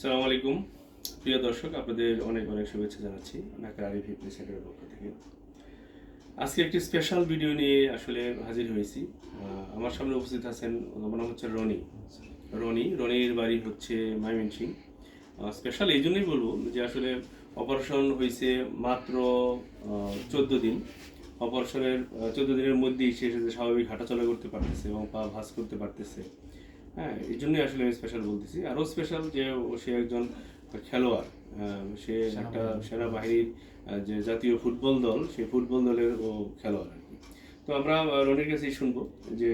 সালাম আলাইকুম। প্রিয় দর্শক, আপনাদের অনেক অনেক শুভেচ্ছা জানাচ্ছি ঢাকার আরিফ ফিটনেস সেন্টারের পক্ষ থেকে। আজকে একটি স্পেশাল ভিডিও নিয়ে আসলে হাজির হয়েছি। আমার সামনে উপস্থিত আছেন ওনার নাম হচ্ছে রনি। রনি, রনির বাড়ি হচ্ছে মাইমিন সিং স্পেশাল এই জন্যই বলব যে আসলে অপারেশন হয়েছে মাত্র চোদ্দ দিন। অপারেশনের চোদ্দ দিনের মধ্যেই সে স্বাভাবিক হাঁটাচলা করতে পারতেছে এবং পা ভাঁজ করতে পারতেছে। হ্যাঁ এই জন্যই আসলে আমি স্পেশাল বলতেছি। আরও স্পেশাল যে সে একজন খেলোয়াড় সে একটা সেনাবাহিনীর যে জাতীয় ফুটবল দল সেই ফুটবল দলের ও খেলোয়াড় আর কি। তো আমরা রনির কাছেই শুনব যে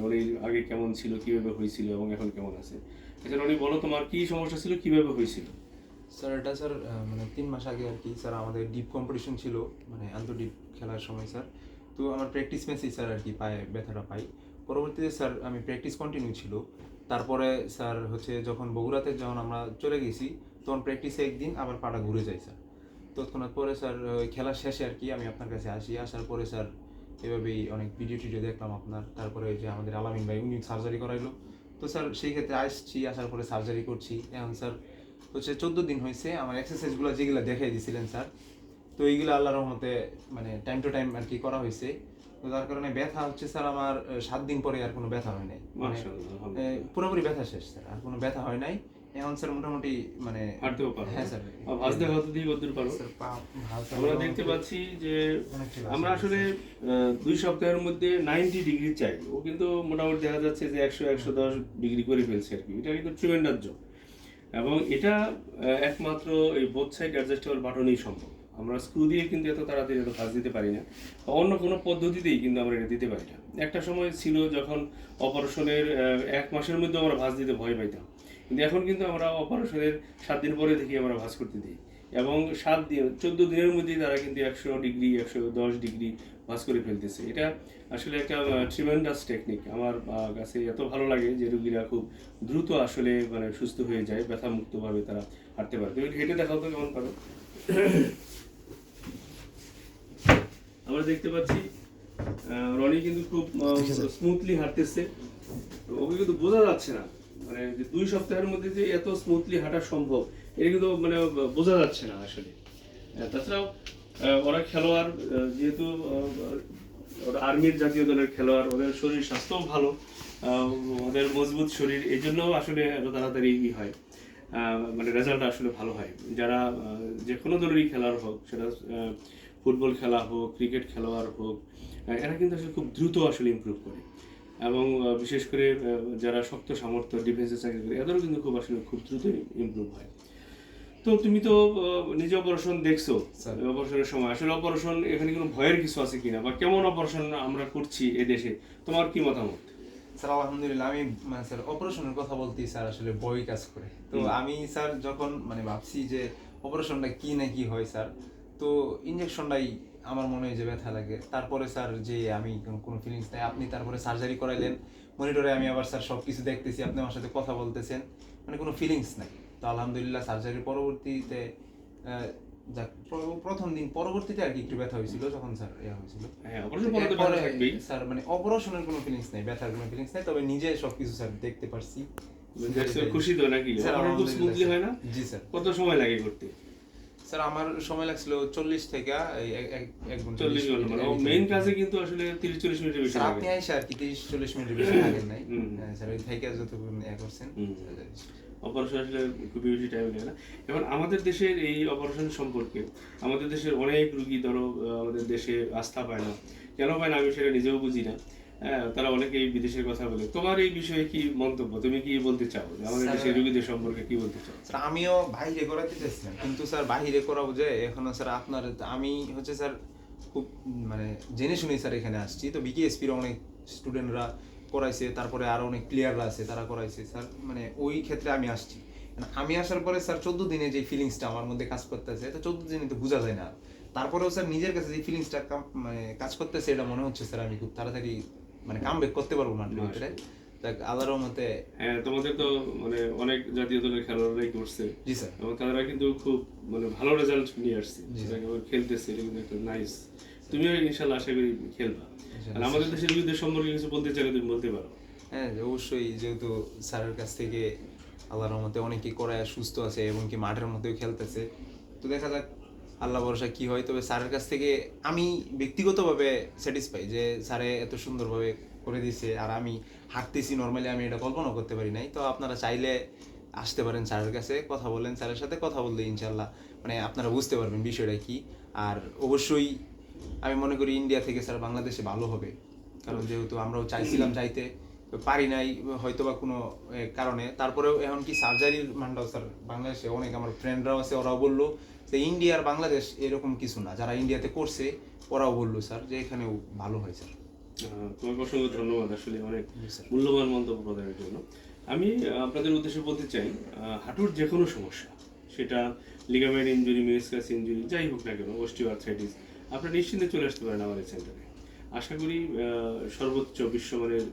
রনির আগে কেমন ছিল কীভাবে হয়েছিল এবং এখন কেমন আছে। আচ্ছা রনি বলো তোমার কি সমস্যা ছিল কীভাবে হয়েছিল? স্যার এটা স্যার মানে তিন মাস আগে আর কি স্যার আমাদের ডিপ কম্পিটিশন ছিল মানে আন্তর্ডিপ খেলার সময় স্যার। তো আমার প্র্যাকটিস ম্যাচেই স্যার আর কি পায়ে ব্যথাটা পাই। পরবর্তীতে স্যার, আমি প্র্যাকটিস কন্টিনিউ ছিল। তারপরে স্যার হচ্ছে যখন বগুড়াতে যখন আমরা চলে গেছি, তখন প্র্যাকটিসে একদিন আবার পাটা ঘুরে যায় স্যার। তৎক্ষণাৎ পরে স্যার খেলার শেষে আর কি আমি আপনার কাছে আসি। আসার পরে স্যার এভাবেই অনেক ভিডিও টিডিও দেখলাম আপনার। তারপরে ওই যে আমাদের আলামিন ভাই উনি সার্জারি করাইলো। তো স্যার, সেই ক্ষেত্রে আসছি, আসার পরে সার্জারি করছি। এখন স্যার হচ্ছে চোদ্দ দিন হয়েছে, আমার এক্সারসাইজগুলো যেগুলো দেখাই দিয়েছিলেন স্যার। তো এইগুলো আল্লাহ রহমতে মানে টাইম টু টাইম আর কি করা হয়েছে। তো তার কারণে ব্যথা হচ্ছে স্যার আমার সাত দিন পরে আর কোনো ব্যথা হয় নাই। মানে। পুরোপুরি ব্যথা শেষ স্যার আর কোনো ব্যথা হয় নাই। এখন স্যার মোটামুটি মানে হাঁটতেও পারো হ্যাঁ স্যার। আর ভাঁজ দিয়ে কতদূর পারো আমরা দেখতে পাচ্ছি যে আমরা আসলে দুই সপ্তাহের মধ্যে নাইনটি ডিগ্রি চাই। ও কিন্তু মোটামুটি দেখা যাচ্ছে যে একশো একশো দশ ডিগ্রি করে ফেলছে আর কি। এটা কিন্তু ট্রিমেন্ডাস জব এবং এটা একমাত্র এই বোথ সাইড অ্যাডজাস্টেবল বাটনেই সম্ভব। আমরা স্ক্রু দিয়ে কিন্তু এত তাড়াতাড়ি এত কাজ দিতে পারি না অন্য কোনো পদ্ধতিতেই কিন্তু আমরা এটা দিতে পারি না। একটা সময় ছিল যখন অপারেশনের এক মাসের মধ্যে আমরা ভাঁজ দিতে ভয় পাইতাম। কিন্তু এখন কিন্তু আমরা অপারেশনের সাত দিন পরে দেখি আমরা ভাঁজ করতে দিই। এবং সাত দিন চোদ্দ দিনের মধ্যেই তারা কিন্তু একশো ডিগ্রি একশো দশ ডিগ্রি ভাঁজ করে ফেলতেছে। এটা আসলে একটা ট্রিমেন্ডাস টেকনিক আমার কাছে এত ভালো লাগে যে রুগীরা খুব দ্রুত আসলে মানে সুস্থ হয়ে যায় ব্যথা মুক্তভাবে তারা হাঁটতে পারে। তুমি হেঁটে দেখাও তো কেমন পারো। আমরা দেখতে পাচ্ছি রনি কিন্তু খুব স্মুথলি হাঁটতেছে। তো ওকে কিন্তু বোঝা যাচ্ছে না। মানে যে দুই সপ্তাহের মধ্যে যে এত স্মুথলি হাঁটা সম্ভব এটা কিন্তু মানে বোঝা যাচ্ছে না আসলে। তাছাড়াও ওরা খেলোয়াড় যেহেতু ওরা আর্মির জাতীয় দলের খেলোয়াড়, ওদের শরীর স্বাস্থ্যও ভালো ওদের মজবুত শরীর এই জন্য আসলে এত তাড়াতাড়ি ই হয়। মানে রেজাল্ট আসলে ভালো হয়। যারা যে কোনো দলেরই খেলোয়াড় হোক, সেটা ফুটবল খেলা হোক, ক্রিকেট খেলোয়াড় হোক এরা কিন্তু আসলে খুব দ্রুত আসলে ইমপ্রুভ করে। এবং বিশেষ করে যারা শক্ত সামর্থ্য ডিফেন্সে চাকরি করে, এদেরও কিন্তু খুব আসলে খুব দ্রুত ইমপ্রুভ হয়। তো তুমি তো নিজে অপারেশন দেখছ অপারেশনের সময়। আসলে অপারেশন এখানে কোনো ভয়ের কিছু আছে কিনা? বা কেমন অপারেশন আমরা করছি এ দেশে? তোমার কি মতামত? স্যার আলহামদুলিল্লাহ আমি মানে স্যার অপারেশনের কথা বলতেই স্যার আসলে বই কাজ করে। তো আমি স্যার যখন মানে ভাবছি যে অপারেশনটা কি না কি হয় স্যার তো ইঞ্জেকশনটাই আমার মনে হয় যে ব্যথা লাগে। তারপরে স্যার যে আমি কোনো- কোনো ফিলিংস নাই আপনি তারপরে সার্জারি করাইলেন। মনিটরে আমি আবার স্যার সব কিছু দেখতেছি আপনি আমার সাথে কথা বলতেছেন। মানে কোনো ফিলিংস নাই। তো আলহামদুলিল্লাহ সার্জারির পরবর্তীতে যাক প্রথম দিন পরবর্তীতে আর কি একটু ব্যথা হয়েছিল যখন স্যার ইয়া হয়েছিল। হ্যাঁ স্যার মানে অপারেশনের কোনো ফিলিংস নেই ব্যথার কোনো ফিলিংস নেই তবে নিজে সবকিছু স্যার দেখতে পারছি। খুশি তো নাকি? স্মুথলি হয় না? জি স্যার কত সময় লাগে করতে? স্যার আমার সময় লাগছিল চল্লিশ থেকে এক- ঘণ্টা চল্লিশ ঘণ্টা। মেইন কিন্তু আসলে তিরিশ চল্লিশ মিনিটের বেশি আপনি আইসা আর কি তিরিশ চল্লিশ মিনিটের বেশি লাগেন নাই। হ্যাঁ, স্যার ওই থেকে যতক্ষণ করছেন অপারেশন আসলে খুবই বেশি টাইম লাগে না। এখন আমাদের দেশের এই অপারেশন সম্পর্কে আমাদের দেশের অনেক রুগী ধরো আমাদের দেশে আস্থা পায় না। কেন পায় না আমি সেটা নিজেও বুঝি না। তারা অনেকেই বিদেশের কথা বলে। তোমার এই বিষয়ে কি মন্তব্য? তুমি কি বলতে চাও? আমাদের দেশের রুগীদের সম্পর্কে কি বলতে চাও? স্যার আমিও বাহিরে করাতে চাইছিলাম কিন্তু স্যার বাহিরে করাবো যে এখনও স্যার আপনার আমি হচ্ছে স্যার খুব মানে জেনে শুনে স্যার এখানে আসছি। তো বিকেএসপির অনেক স্টুডেন্টরা করাইছে তারপরে আরও অনেক প্লেয়াররা আছে তারা করাইছে স্যার। মানে ওই ক্ষেত্রে আমি আসছি। মানে আমি আসার পরে স্যার চোদ্দ দিনে যে ফিলিংসটা আমার মধ্যে কাজ করতেছে তো চোদ্দ দিনে তো বোঝা যায় না। তারপরেও স্যার নিজের কাছে যে ফিলিংসটা মানে কাজ করতেছে এটা মনে হচ্ছে স্যার আমি খুব তাড়াতাড়ি মানে কাম করতে পারব মাঠের ভিতরে। আল্লাহর রহমতে হ্যাঁ তোমাদের তো মানে অনেক জাতীয় দলের খেলোয়াড়রাই করছে। জি স্যার। এবং তারা কিন্তু খুব মানে ভালো রেজাল্ট নিয়ে আসছে। খেলতেছে এটা কিন্তু একটা নাইস তুমিও ইনশাল্লাহ আশা করি খেলবা। আর আমাদের দেশের রুগীদের সম্পর্কে কিছু বলতে চাইলে তুমি বলতে পারো। হ্যাঁ অবশ্যই যেহেতু স্যারের কাছ থেকে আল্লাহর রহমতে অনেকেই করে সুস্থ আছে এবং কি মাঠের মধ্যেও খেলতেছে। তো দেখা যাক আল্লাহ ভরসা কি হয়? তবে স্যারের কাছ থেকে আমি ব্যক্তিগতভাবে স্যাটিসফাই যে স্যারে এত সুন্দরভাবে করে দিয়েছে আর আমি হাঁটতেছি নর্মালি আমি এটা কল্পনা করতে পারি নাই। তো আপনারা চাইলে আসতে পারেন স্যারের কাছে, কথা বলেন স্যারের সাথে, কথা বললে ইনশাল্লাহ মানে আপনারা বুঝতে পারবেন বিষয়টা কি। আর অবশ্যই আমি মনে করি ইন্ডিয়া থেকে স্যার বাংলাদেশে ভালো হবে। কারণ যেহেতু আমরাও চাইছিলাম যাইতে তো পারি নাই হয়তো বা কোনো কারণে। তারপরেও এখন কি সার্জারির মানটাও স্যার বাংলাদেশে অনেক আমার ফ্রেন্ডরাও আছে ওরাও বলল যে ইন্ডিয়া আর বাংলাদেশ এরকম কিছু না। যারা ইন্ডিয়াতে করছে ওরাও বলল স্যার যে এখানেও ভালো হয় স্যার তোমাকে অসংখ্য ধন্যবাদ আসলে অনেক মূল্যবান মন্তব্য প্রদানের জন্য। আমি আপনাদের উদ্দেশ্যে বলতে চাই হাঁটুর যে কোনো সমস্যা সেটা লিগামেন্ট ইঞ্জুরি মেসকাস ইঞ্জুরি যাই হোক না কেন অস্টিওআর্থ্রাইটিস আপনারা নিশ্চিন্তে চলে আসতে পারেন আমার এই সেন্টারে আশা করি সর্বোচ্চ বিশ্বমানের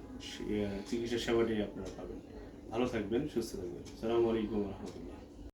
চিকিৎসা সেবাটি আপনারা পাবেন। ভালো থাকবেন, সুস্থ থাকবেন। সালামু আলাইকুম রহমতুল্লাহ।